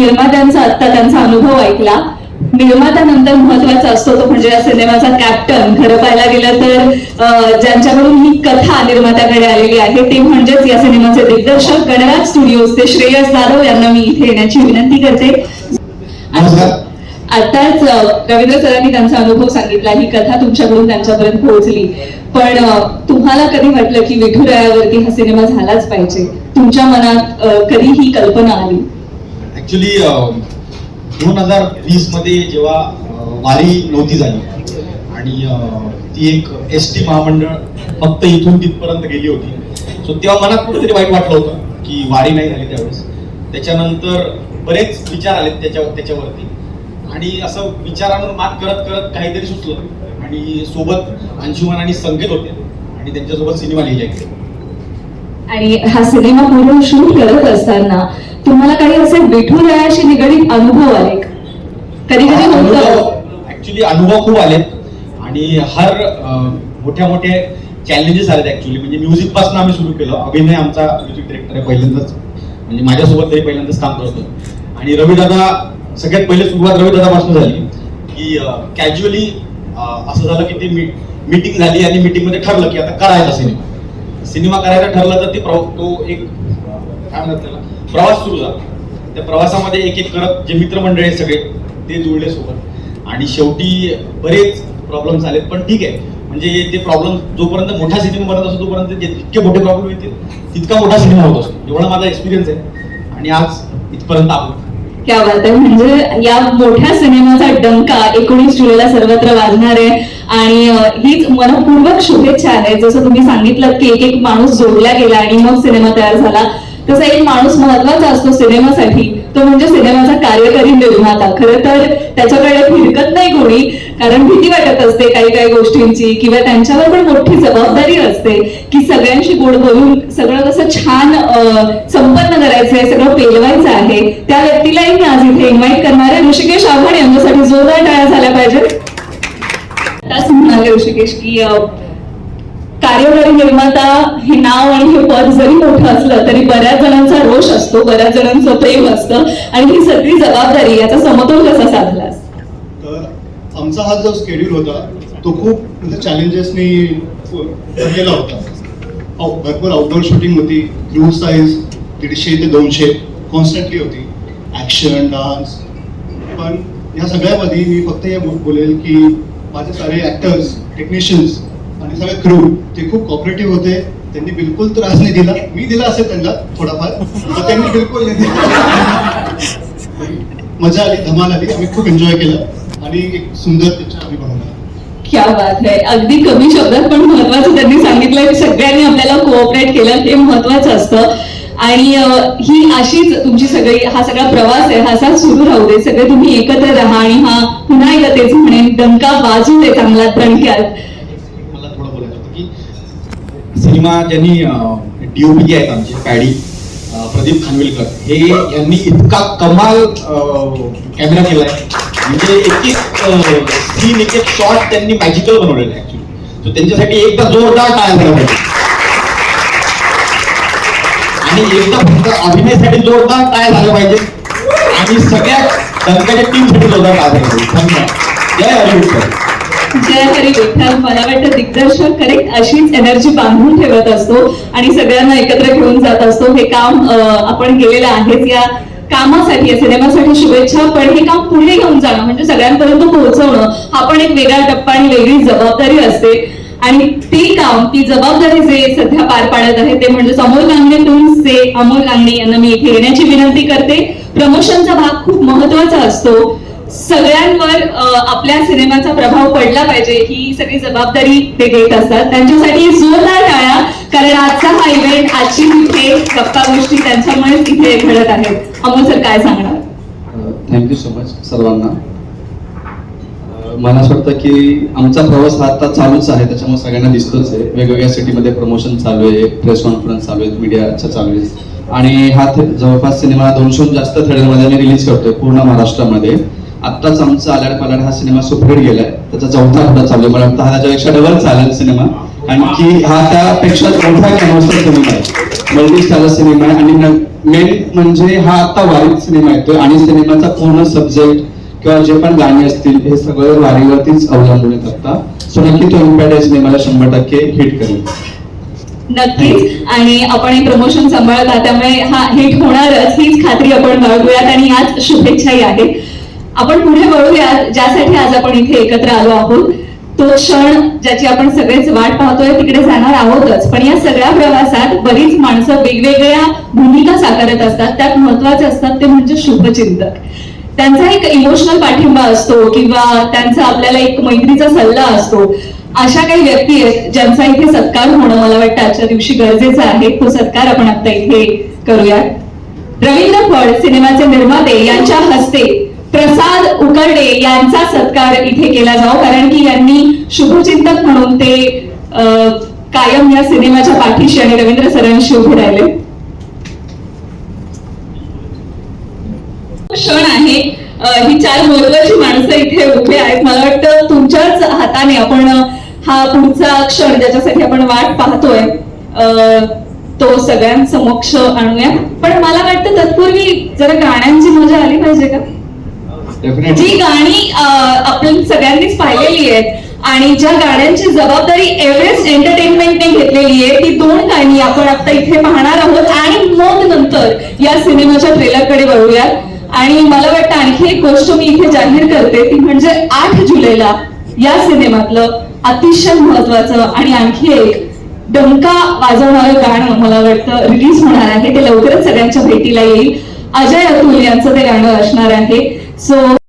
निर्मात्यांचा आता त्यांचा अनुभव ऐकला. निर्मात्यानंतर महत्त्वाचा असतो तो म्हणजे या सिनेमाचा कॅप्टन खरं पाहायला गेलं तर ज्यांच्याकडून ही कथा निर्मात्याकडे आलेली आहे ते म्हणजेच या सिनेमाचे दिग्दर्शक गणराज स्टुडिओज ते श्रेयस जाधव यांना मी इथे येण्याची विनंती करते. आताच रवींद्र सरांनी त्यांचा अनुभव सांगितला ही कथा तुमच्याकडून त्यांच्यापर्यंत पोहोचली. पण तुम्हाला कधी वाटलं की विठुरायावरती हा सिनेमा झालाच पाहिजे? तुमच्या मनात कधी ही कल्पना आली? ऍक्च्युली दोन हजार वीसमध्ये जेव्हा वारी नव्हती झाली आणि ती एक एस टी महामंडळ फक्त इथून तिथपर्यंत गेली होती. सो तेव्हा मनात कुठेतरी वाईट वाटलं होतं की वारी नाही झाली त्यावेळेस. त्याच्यानंतर बरेच विचार आले त्याच्या त्याच्यावरती. आणि असं विचारांवर मात करत करत काहीतरी सुचलं. आणि सोबत अंशुमन आणि संकेत होते. आणि त्यांच्यासोबत सिनेमा लिहिले आणि हा सिनेमा पूर्ण शूट करत असताना तुम्हाला काही असे विठुरायाशी निगडीत अनुभव आले कधी कधी होतं ऍक्च्युली अनुभव खूप आलेत आणि हर मोठ्या मोठ्या चॅलेंजेस आलेत ऍक्च्युली म्हणजे म्युझिकपासून आम्ही सुरू केलं. अभिनय आमचा म्युझिक डिरेक्टर आहे पहिल्यांदाच. म्हणजे माझ्यासोबत तरी पहिल्यांदाच काम करतो आणि रवी दादा सगळ्यात पहिले सुरुवात रवी दादापासून झाली. की कॅज्युअली असं झालं की ते मीटिंग झाली आणि मीटिंगमध्ये ठरलं की आता करायचा सिनेमा. सिनेमा करायचा ठरला तर ते तो एक काय म्हणतात त्याला? प्रवास सुरू झाला. त्या प्रवासामध्ये एक एक करत जे मित्रमंडळी आहेत सगळे ते जुळले सोबत आणि शेवटी बरेच प्रॉब्लेम्स आलेत. पण ठीक आहे. म्हणजे ते प्रॉब्लेम जोपर्यंत मोठा सिनेमा बनत असतो तोपर्यंत जितके मोठे प्रॉब्लेम येतील. तितका मोठा सिनेमा होत असतो. एवढा माझा एक्सपिरियन्स आहे. आणि आज इथपर्यंत आहोत. क्या बात आहे. म्हणजे या मोठ्या सिनेमाचा डंका एकोणीस जुलैला सर्वत्र वाजणार आहे. आणि हीच मनपूर्वक शुभेच्छा आहे जसं तुम्ही सांगितलं की एक एक माणूस जोडला गेला आणि मग सिनेमा तयार झाला. तसा एक माणूस महत्त्वाचा असतो सिनेमासाठी तो म्हणजे सिनेमाचा कार्यकारी निर्माता. खरं तर त्याच्याकडे फिरकत नाही कोणी कारण भीती वाटत असते काही काही गोष्टींची किंवा त्यांच्यावर पण मोठी जबाबदारी असते की सगळ्यांशी गोड बोलून सगळं कसं छान संपन्न संपन्न करायचंय सगळं पेलवायचं आहे. त्या व्यक्तीलाही मी आज इथे इन्व्हाइट करणार आहे. ऋषिकेश आव्हाड यांच्यासाठी जोरदार टाळ्या झाल्या पाहिजेत. आताच म्हणाले ऋषिकेश की कार्यकारी निर्माता हे नाव आणि हे पद जरी मोठं असलं तरी बऱ्याच जणांचा रोष असतो बऱ्याच जणांचं प्रेम असतं आणि ही सगळी जबाबदारी याचा समतोल कसा साधलास तर आमचा हा जो स्केड्यूल होता तो खूप म्हणजे चॅलेंजेसनी भरलेला होता. भरपूर आउटडोर शूटिंग होती क्रू साईज दीडशे ते दोनशे कॉन्स्टंटली होती. ॲक्शन डान्स पण या सगळ्यामध्ये मी फक्त हे बोलेल की माझे सारे ॲक्टर्स टेक्निशियन्स आणि सगळे क्रू ते खूप कॉपरेटिव्ह होते. त्यांनी बिलकुल त्रास नाही दिला. मी दिला असेल त्यांना थोडाफार त्यांनी बिलकुल नाही दिला. मजा आली धमाल आली. आम्ही खूप एन्जॉय केलं. आणि एक सुंदर पिक्चर आम्ही बनवला क्या बात है. अगदी कमी शब्दात पण महत्वाचं त्यांनी सांगितलं. की सगळ्यांनी आपल्याला कोऑपरेट केलं. ते महत्वाचं असतं. आणि ही अशीच तुमची सगळी हा सगळा प्रवास आहे. हा असा सुरू राहू दे. सगळे तुम्ही एकत्र राहा आणि हा पुन्हा एकदा तेच म्हणेन डंका वाजू दे चांगला दणक्यात मला थोडं बोलायचं होतं की सिनेमा ज्यांनी डीओपी आहेत आमचे पॅडी प्रदीप खानविलकर हे यांनी इतका कमाल कॅमेरा केलाय. म्हणजे एक एक सीन एक एक शॉट त्यांनी मॅजिकल बनवलेला आहे ऍक्च्युली तर त्यांच्यासाठी एकदा जोरदार टाळ्या झाला पाहिजे. आणि एकदा फक्त अभिनयासाठी जोरदार टाळ्या झाल्या पाहिजे. आणि सगळ्या दणकाच्या टीमसाठी जोरदार टाळ्या झाल्या पाहिजे. धन्यवाद. जय हरिविठ्ठल जय हरी विठ्ठल मला वाटतं दिग्दर्शक करेक्ट अशीच एनर्जी बांधून ठेवत असतो आणि सगळ्यांना एकत्र घेऊन जात असतो. हे काम आपण केलेलं आहेच. या कामासाठी सिनेमासाठी शुभेच्छा. पण हे काम पुढे घेऊन जाणं म्हणजे सगळ्यांपर्यंत पोहोचवणं हा पण एक वेगळा टप्पा आणि वेगळी जबाबदारी असते. आणि ते काम ती जबाबदारी जे सध्या पार पाडत आहे ते म्हणजे अमोल लांगणे फिल्म्सचे अमोल लांगणे यांना मी इथे येण्याची विनंती करते. प्रमोशनचा भाग खूप महत्त्वाचा असतो. सगळ्यांवर आपल्या सिनेमाचा प्रभाव पडला पाहिजे ही सगळी जबाबदारी ते घेत असतात. त्यांच्यासाठी जोरदार टाळ्या कारण आजचा हा इव्हेंट आजची इथे गप्पा गोष्टी त्यांच्यामुळेच इथे घडत आहेत. अमोल सर काय सांगणार? थँक्यू सो मच सर्वांना. मला असं वाटतं की आमचा प्रवास हा आता चालूच आहे त्याच्यामुळे सगळ्यांना दिसतोच आहे. वेगवेगळ्या सिटीमध्ये प्रमोशन चालू आहे प्रेस कॉन्फरन्स चालू आहेत मीडियाच्या चालू आहे आणि हा जवळपास सिनेमा दोनशेहून जास्त थेटरमध्ये आम्ही रिलीज करतोय पूर्ण महाराष्ट्रामध्ये. आत्ताच आमचा आलाड पालाड हा सिनेमा सुपरहिट गेलाय. त्याचा चौथा हप्ता चालू मला वाटतं हा त्याच्यापेक्षा डबल चालेल सिनेमा. आणखी हा त्यापेक्षा मोठा कॅनव्हसचा सिनेमा आहे. मल्टी स्टार सिनेमा आहे. आणि मेन म्हणजे हा आता वारीत सिनेमा येतोय. आणि सिनेमाचा पूर्ण सब्जेक्ट किंवा जे पण गाणी असतील हे सगळं वारीवरतीच अवलंबून आहेत आता. सो नक्की तो इम्पॅक्ट आहे सिनेमाला शंभर टक्के हिट करेल. नक्कीच. आणि आपण हे प्रमोशन सांभाळत आहात त्यामुळे हा हिट होणारच. हीच खात्री आपण बाळगूयात. आणि याच शुभेच्छाही आहेत. आपण पुढे वळूया ज्यासाठी आज आपण इथे एकत्र आलो आहोत. तो क्षण ज्याची आपण सगळेच वाट पाहतोय तिकडे जाणार आहोतच. पण या सगळ्या प्रवासात बरीच माणसं वेगवेगळ्या भूमिका साकारत असतात. त्यात महत्त्वाचे असतात ते म्हणजे शुभचिंतक. त्यांचा एक इमोशनल पाठिंबा असतो किंवा त्यांचा आपल्याला एक मैत्रीचा सल्ला असतो. अशा काही व्यक्ती आहेत ज्यांचा इथे सत्कार होणं मला वाटतं आजच्या दिवशी गरजेचं आहे. तो सत्कार आपण आता इथे करूया रवींद्र फड सिनेमाचे निर्माते यांच्या हस्ते प्रसाद उकरडे यांचा सत्कार इथे केला जाओ कारण की यांनी शुभचिंतक म्हणून ते अं, कायम या सिनेमाच्या पाठीशी आणि रवींद्र सरांशी उभे राहिले. क्षण आहे ही चार महत्वाची माणसं इथे उभे आहेत. मला वाटतं तुमच्याच हाताने आपण हा पुढचा क्षण ज्याच्यासाठी आपण वाट पाहतोय अं, तो सगळ्यांसमक्ष आणूया. पण मला वाटतं तत्पूर्वी जरा गाण्यांची मजा आली पाहिजे का? जी गाणी आपण सगळ्यांनीच पाहिलेली आहेत आणि ज्या गाण्यांची जबाबदारी एव्हरेस्ट एंटरटेनमेंटने घेतलेली आहे ती दोन गाणी आपण आता इथे पाहणार आहोत आणि मग नंतर या सिनेमाच्या ट्रेलरकडे वळूयात. आणि मला वाटतं आणखी एक गोष्ट मी इथे जाहीर करते ती म्हणजे आठ जुलैला या सिनेमातलं अतिशय महत्वाचं आणि आणखी एक डंका वाजवणारं गाणं मला वाटतं रिलीज होणार आहे. ते लवकरच सगळ्यांच्या भेटीला येईल. अजय अतुल यांचं ते गाणं असणार आहे. सो